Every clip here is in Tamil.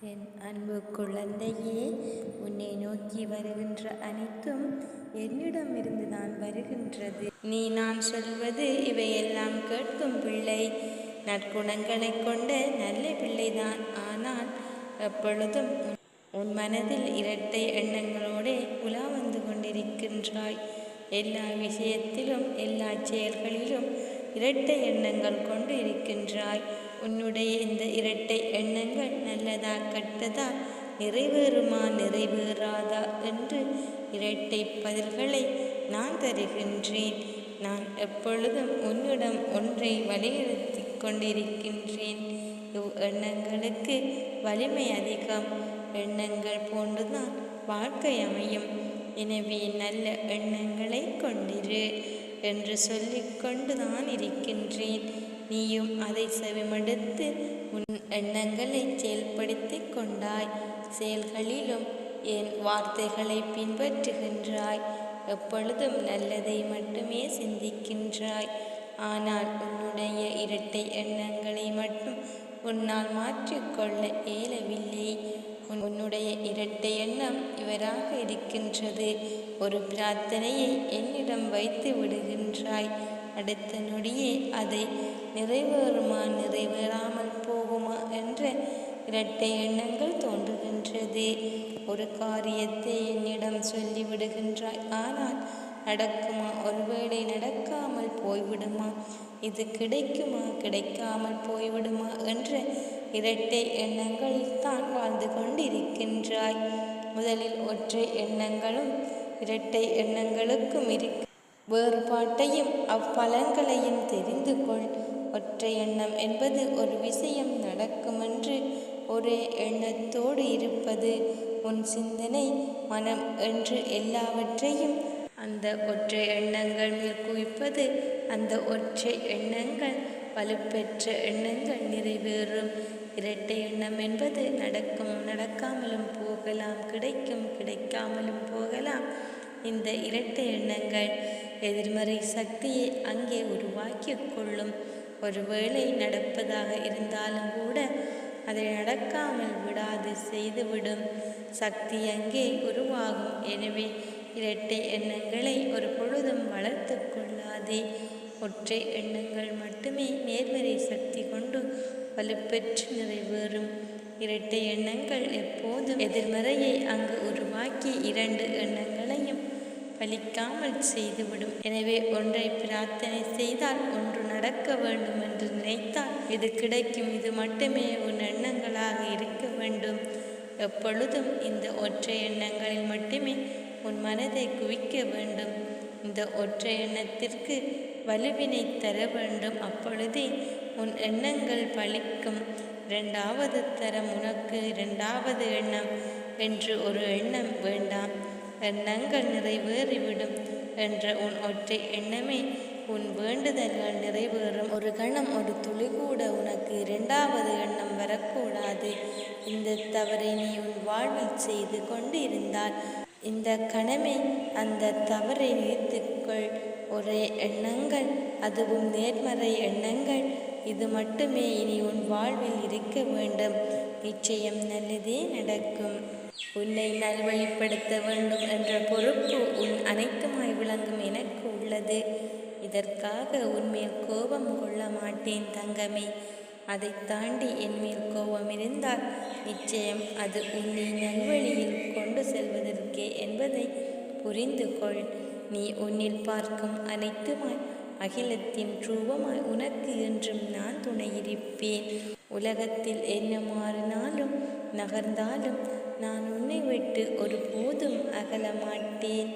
என் அன்பு குழந்தையே உன்னை நோக்கி வருகின்ற அனைத்தும் என்னிடமிருந்து தான் வருகின்றது. நீ நான் சொல்வது இவையெல்லாம் கேட்கும் பிள்ளை. நற்குணங்களைக் கொண்ட நல்ல பிள்ளைதான். ஆனால் எப்பொழுதும் உன் மனதில் இரட்டை எண்ணங்களோடு உலா வந்து கொண்டிருக்கின்றாய். எல்லா விஷயத்திலும் எல்லா செயல்களிலும் இரட்டை எண்ணங்கள் கொண்டு இருக்கின்றாய். உன்னுடைய இந்த இரட்டை எண்ணங்கள் நல்லதா கட்டதா நிறைவேறுமா நிறைவேறாதா என்று இரட்டை பதில்களை நான் தருகின்றேன். நான் எப்பொழுதும் உன்னிடம் ஒன்றை வலியுறுத்தி கொண்டிருக்கின்றேன். இவ் எண்ணங்களுக்கு வலிமை அதிகம். எண்ணங்கள் போன்றுதான் வாழ்க்கை அமையும். எனவே நல்ல எண்ணங்களை கொண்டிரு என்று சொல்லிக்கொண்டு தான் இருக்கின்றேன். நீயும் அதை செவிமடுத்து உன் எண்ணங்களை செயல்படுத்தி கொண்டாய். செயல்களிலும் என் வார்த்தைகளை பின்பற்றுகின்றாய். எப்பொழுதும் நல்லதை மட்டுமே சிந்திக்கின்றாய். ஆனால் உன்னுடைய இரட்டை எண்ணங்களை மட்டும் உன்னால் மாற்றிக்கொள்ள இயலவில்லை. உன்னுடைய இரட்டை எண்ணம் இவராக இருக்கின்றது. ஒரு பிரார்த்தனையை என்னிடம் வைத்து விடுகின்றாய். அடுத்த நொடியே அதை நிறைவேறுமா நிறைவேறாமல் போகுமா என்ற இரட்டை எண்ணங்கள் தோன்றுகின்றது. ஒரு காரியத்தை என்னிடம் சொல்லிவிடுகின்றாய் ஆனால் நடக்குமா? ஒருவேளை நடக்காமல் போய்விடுமா? இது கிடைக்குமா? கிடைக்காமல் போய்விடுமா? என்ற இரட்டை எண்ணங்களில் தான் வாழ்ந்து கொண்டிருக்கின்றாய். முதலில் ஒற்றை எண்ணங்களும் இரட்டை எண்ணங்களுக்கும் இருக்கு வேறுபாட்டையும் அப்பலன்களையும் தெரிந்து கொள். ஒற்றை எண்ணம் என்பது ஒரு விஷயம் நடக்குமென்று ஒரே எண்ணத்தோடு இருப்பது உன் சிந்தனை மனம் என்று எல்லாவற்றையும் அந்த ஒற்றை எண்ணங்கள் மேல் குவிப்பது அந்த ஒற்றை எண்ணங்கள் வலுப்பெற்ற எண்ணங்கள் நிறைவேறும். இரட்டை எண்ணம் என்பது நடக்கும் நடக்காமலும் போகலாம் கிடைக்கும் கிடைக்காமலும் போகலாம். இந்த இரட்டை எண்ணங்கள் எதிர்மறை சக்தியை அங்கே உருவாக்கி கொள்ளும். ஒருவேளை நடப்பதாக இருந்தாலும் கூட அதை நடக்காமல் விடாது செய்துவிடும். சக்தி அங்கே உருவாகும். எனவே இரட்டை எண்ணங்களை ஒரு பொழுதும் வளர்த்து கொள்ளாதே. ஒற்றை எண்ணங்கள் மட்டுமே நேர்மறை சக்தி கொண்டு வலுப்பெற்று நிறைவேறும் இரட்டை எண்ணங்கள் எப்போதும் எதிர்மறையை அங்கு உருவாக்கி இரண்டு எண்ணங்களையும் பலிக்காமல் செய்துவிடும். எனவே ஒன்றை பிரார்த்தனை செய்தால் ஒன்று நடக்க வேண்டும் என்று நினைத்தால் இது கிடைக்கும். இது மட்டுமே உன் எண்ணங்களாக இருக்க வேண்டும். எப்பொழுதும் இந்த ஒற்றை எண்ணங்களில் மட்டுமே உன் மனதை குவிக்க வேண்டும். இந்த ஒற்றை எண்ணத்திற்கு வலுவினை தர வேண்டும். அப்பொழுதே உன் எண்ணங்கள் பழிக்கும் இரண்டாவது தரம் உனக்கு இரண்டாவது எண்ணம். என்று ஒரு எண்ணம் வேண்டாம். எண்ணங்கள் நிறைவேறிவிடும் என்ற உன் ஒற்றை எண்ணமே. உன் வேண்டுதல்கள் நிறைவேறும். ஒரு கணம் ஒரு துளி கூட உனக்கு இரண்டாவது எண்ணம் வரக்கூடாது. இந்த தவறை நீ உன் வாழ்வில் செய்து கொண்டு இருந்தால் இந்த கணமே அந்த தவறை நிறுத்திக்கொள் ஒரே எண்ணங்கள் அதுவும் நேர்மறை எண்ணங்கள். இது மட்டுமே இனி உன் வாழ்வில் இருக்க வேண்டும். நிச்சயம் நல்லதே நடக்கும். உன்னை நல்வழிப்படுத்த வேண்டும் என்ற பொறுப்பு உன் அனைத்துமாய் விளங்கும் எனக்கு உள்ளது. இதற்காக உன்மேல் கோபம் கொள்ள மாட்டேன் தங்கமே. அதை தாண்டி என் மேல் கோபம் இருந்தால் நிச்சயம் அது உன்னை நல்வழியில் கொண்டு செல்வதற்கே என்பதை புரிந்து கொள் நீ உன்னில் பார்க்கும் அனைத்துமாய் அகிலத்தின் ரூபமாய் உனக்கு என்றும் நான் துணையிருப்பேன். உலகத்தில் என்ன மாறினாலும் நகர்ந்தாலும் நான் உன்னை விட்டு ஒரு அகலமாட்டேன். அகல மாட்டேன்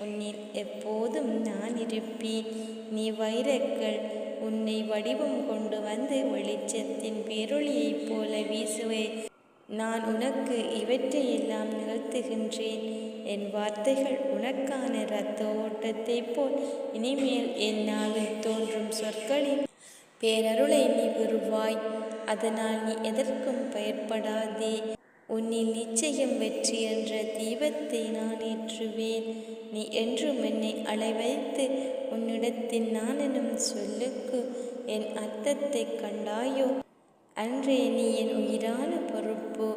உன்னில் எப்போதும் நான் இருப்பேன். நீ வைரக்கள் உன்னை வடிவம் கொண்டு வந்து வெளிச்சத்தின் பேரொளியைப் போல வீசுவே. நான் உனக்கு இவற்றையெல்லாம் நிகழ்த்துகின்றேன். என் வார்த்தைகள் உனக்கான இரத்த ஓட்டத்தைப் போல் இனிமேல் என் தோன்றும் சொற்களில் பேரருளை நீ பெறுவாய் அதனால் நீ எதற்கும் பயப்படாதே. உன்னில் நிச்சயம் வெற்றி என்ற தீபத்தை நான் ஏற்றுவேன். நீ என்றும் என்னை அலைவைத்து உன்னிடத்தில் நான் எனும் சொல்லுக்கு என் அர்த்தத்தை கண்டாயோ? அன்றே நீ என் உயிரான பொறுப்பு.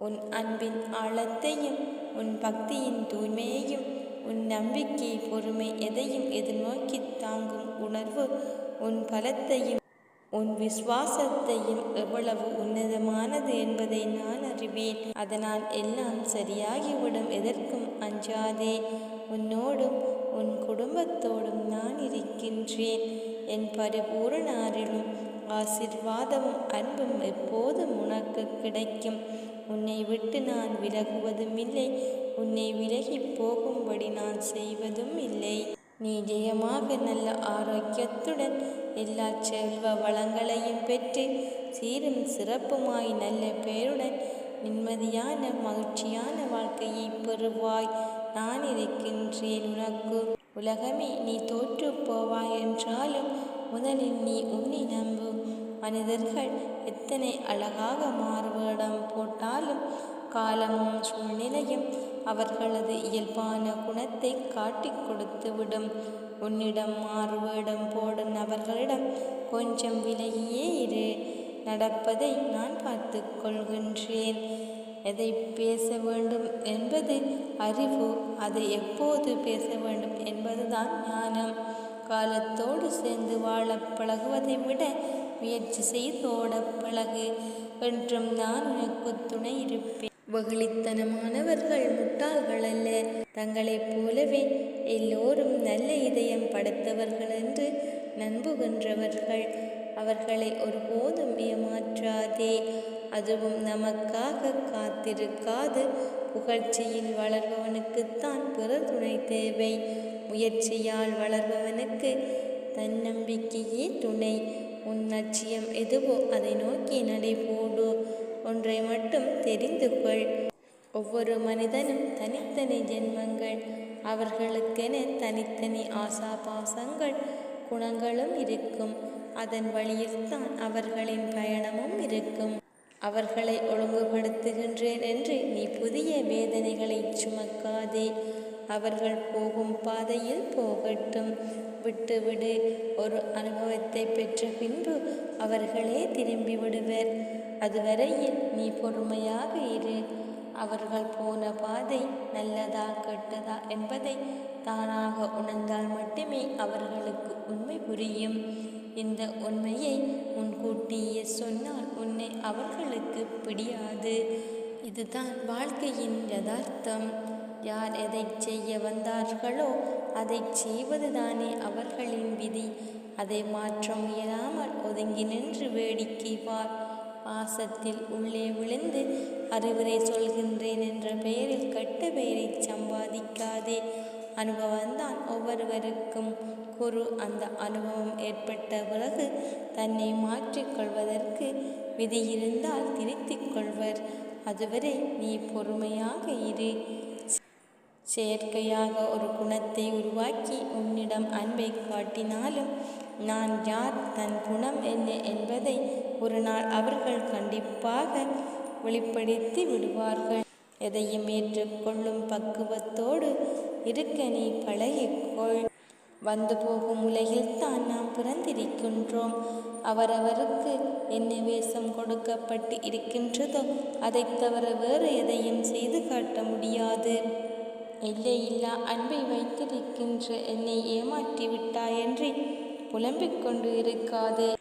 உன் அன்பின் ஆழத்தையும் உன் பக்தியின் தூய்மையையும் உன் நம்பிக்கை பொறுமை எதையும் எதிர்நோக்கி தாங்கும் உணர்வு உன் பலத்தையும் உன் விசுவாசத்தையும் எவ்வளவு உன்னதமானது என்பதை நான் அறிவேன். அதனால் எல்லாம் சரியாகிவிடும் எதற்கும் அஞ்சாதே. உன்னோடும் உன் குடும்பத்தோடும் நான் இருக்கின்றேன். என் பரிபூரண அருளும் ஆசிர்வாதமும் அன்பும் எப்போதும் உனக்கு கிடைக்கும். உன்னை விட்டு நான் விலகுவதும் இல்லை உன்னை விலகி போகும்படி நான் செய்வதும் இல்லை. நீ ஜெயமாக நல்ல ஆரோக்கியத்துடன் எல்லா செல்வ வளங்களையும் பெற்று சீரும் சிறப்புமாய் நல்ல பெயருடன் நிம்மதியான மகிழ்ச்சியான வாழ்க்கையை பெறுவாய். நான் இருக்கின்றேன் உனக்கு. உலகமே நீ தோற்று போவாய் என்றாலும் முதலில் நீ உன்னை நம்பு. மனிதர்கள் எத்தனை அழகாக மாறுவேடம் போட்டாலும் காலமும் சூழ்நிலையும் அவர்களது இயல்பான குணத்தை காட்டிக் கொடுத்துவிடும் உன்னிடம் மாறுவேடம் போடும் அவர்களிடம் கொஞ்சம் விலகியே இரு. நடப்பதை நான் பார்த்து கொள்கின்றேன். எதை பேச வேண்டும் என்பது அறிவு. அதை எப்போது பேச வேண்டும் என்பதுதான் ஞானம். காலத்தோடு சேர்ந்து வாழ பழகுவதை விட முயற்சி செய்தோட பழகு. என்றும் நான் உனக்கு துணை இருப்பேன். வெகுளித்தனமானவர்கள் முட்டாள்கள் அல்ல தங்களைப் போலவே எல்லோரும் நல்ல இதயம் படைத்தவர்கள் என்று நம்புகின்றவர்கள். அவர்களை ஒருபோதும் ஏமாற்றாதே. அதுவும் நமக்காக காத்திருக்காது. புகழ்ச்சியில் வளர்பவனுக்குத்தான் பிற துணை தேவை. முயற்சியால் வளர்பவனுக்கு தன்னம்பிக்கையே துணை. உன் லட்சியம் எதுவோ அதை நோக்கி நடைபோடு. ஒன்றை மட்டும் தெரிந்து கொள். ஒவ்வொரு மனிதனும் தனித்தனி ஜென்மங்கள். அவர்களுக்கென தனித்தனி ஆசாபாசங்கள் குணங்களும் இருக்கும். அதன் வழியில்தான் அவர்களின் பயணமும் இருக்கும். அவர்களை ஒழுங்குபடுத்துகின்றேன் என்று நீ புதிய வேதனைகளை சுமக்காதே. அவர்கள் போகும் பாதையில் போகட்டும். விட்டுவிடு. ஒரு அனுபவத்தை பெற்ற பின்பு அவர்களே திரும்பி விடுவர். அதுவரையில் நீ பொறுமையாக இரு. அவர்கள் போன பாதை நல்லதா கெட்டதா என்பதை தானாக உணர்ந்தால் மட்டுமே அவர்களுக்கு உண்மை புரியும். இந்த உண்மையை முன்கூட்டியே சொன்னால் உன்னை அவர்களுக்கு பிடியாது. இதுதான் வாழ்க்கையின் யதார்த்தம். யார் எதை செய்ய வந்தார்களோ அதை செய்வதுதானே அவர்களின் விதி. அதை மாற்ற முயலாமல் ஒதுங்கி நின்று வேடிக்கை பார். பாசத்தில் உள்ளே விழுந்து அறிவுரை சொல்கின்றேன் என்ற பெயரில் கெட்ட பெயரை சம்பாதிக்காதே. அனுபவம்தான் ஒவ்வொருவருக்கும் குரு அந்த அனுபவம் ஏற்பட்ட பிறகு தன்னை மாற்றிக்கொள்வதற்கு விதி இருந்தால் திருத்திக் கொள்வர். அதுவரை நீ பொறுமையாக இரு. செயற்கையாக ஒரு குணத்தை உருவாக்கி உன்னிடம் அன்பை காட்டினாலும் நான் யார் தன் குணம் என்ன என்பதை ஒரு நாள் அவர்கள் கண்டிப்பாக வெளிப்படுத்தி விடுவார்கள். எதையும் ஏற்றுக்கொள்ளும் பக்குவத்தோடு இருக்க நீ பழகிக்கொள். வந்து போகும் உலகில்தான் நாம் பிறந்திருக்கின்றோம். அவரவருக்கு என்ன வேஷம் கொடுக்கப்பட்டு இருக்கின்றதோ அதைத் தவிர வேறு எதையும் செய்து காட்ட முடியாது. எல்லையில்லா அன்பை வைத்திருக்கின்ற என்னை ஏமாற்றி விட்டாயன்றி புலம்பிக் கொண்டு இருக்காதே.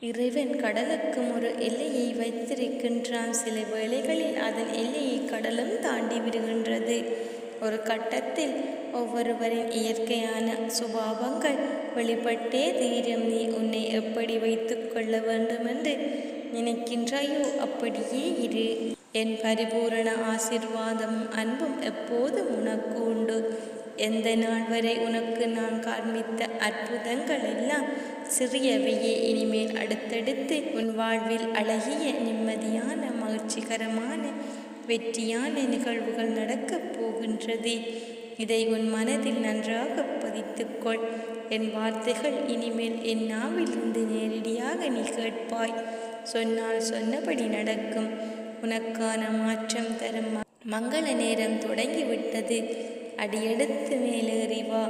இறைவன் கடலுக்கும் ஒரு எல்லையை வைத்திருக்கின்றான். சில வேளைகளில் அதன் எல்லையை கடலும் தாண்டி விடுகின்றது. ஒரு கட்டத்தில் ஒவ்வொருவரின் இயற்கையான சுபாவங்கள் வெளிப்பட்டே தீரும். நீ உன்னை எப்படி வைத்து கொள்ள வேண்டுமென்று நினைக்கின்றாயோ அப்படியே இரு. என் பரிபூரண ஆசிர்வாதமும் அன்பும் எப்போதும் உனக்கு உண்டு எந்த நாள் வரை உனக்கு நான் காண்பித்த அற்புதங்கள் எல்லாம் சிறியவையே இனிமேல் அடுத்தடுத்து உன் வாழ்வில் அழகிய நிம்மதியான மகிழ்ச்சிகரமான வெற்றியான நிகழ்வுகள் நடக்கப் போகின்றது. இதை உன் மனதில் நன்றாக பதித்துக்கொள். என் வார்த்தைகள் இனிமேல் என் நாவிலிருந்து நேரடியாக நீ கேட்பாய். சொன்னால் சொன்னபடி நடக்கும். உனக்கான மாற்றம் தரும். மங்கள நேரம் தொடங்கிவிட்டது. அடியெடுத்து மேலேறி வா.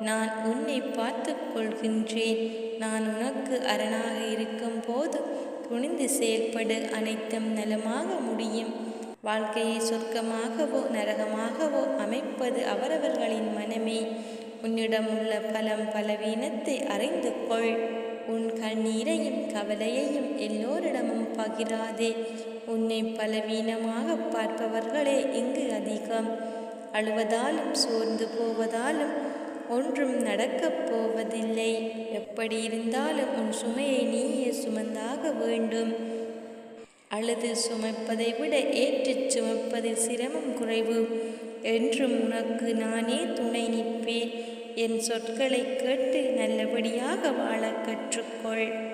நான் உன்னை பார்த்து கொள்கின்றேன். நான் உனக்கு அரணாக இருக்கும் போது துணிந்து செயல்படு. அனைத்தும் நலமாக முடியும். வாழ்க்கையை சொர்க்கமாகவோ நரகமாகவோ அமைப்பது அவரவர்களின் மனமே. உன்னிடம் உள்ள பலம் பலவீனத்தை அறிந்து கொள். உன் கண்ணீரையும் கவலையையும் எல்லோரிடமும் பகிராதே. உன்னை பலவீனமாக பார்ப்பவர்களே இங்கு அதிகம். அழுவதாலும் சோர்ந்து போவதாலும் ஒன்றும் நடக்கப் போவதில்லை. எப்படி இருந்தாலும் உன் சுமையை நீயே சுமந்தாக வேண்டும். அழுது சுமப்பதை விட ஏற்றுச் சுமப்பதில் சிரமம் குறைவு. என்றும் உனக்கு நானே துணை நிற்பேன். என் சொற்களை கேட்டு நல்லபடியாக வாழ கற்றுக்கொள்.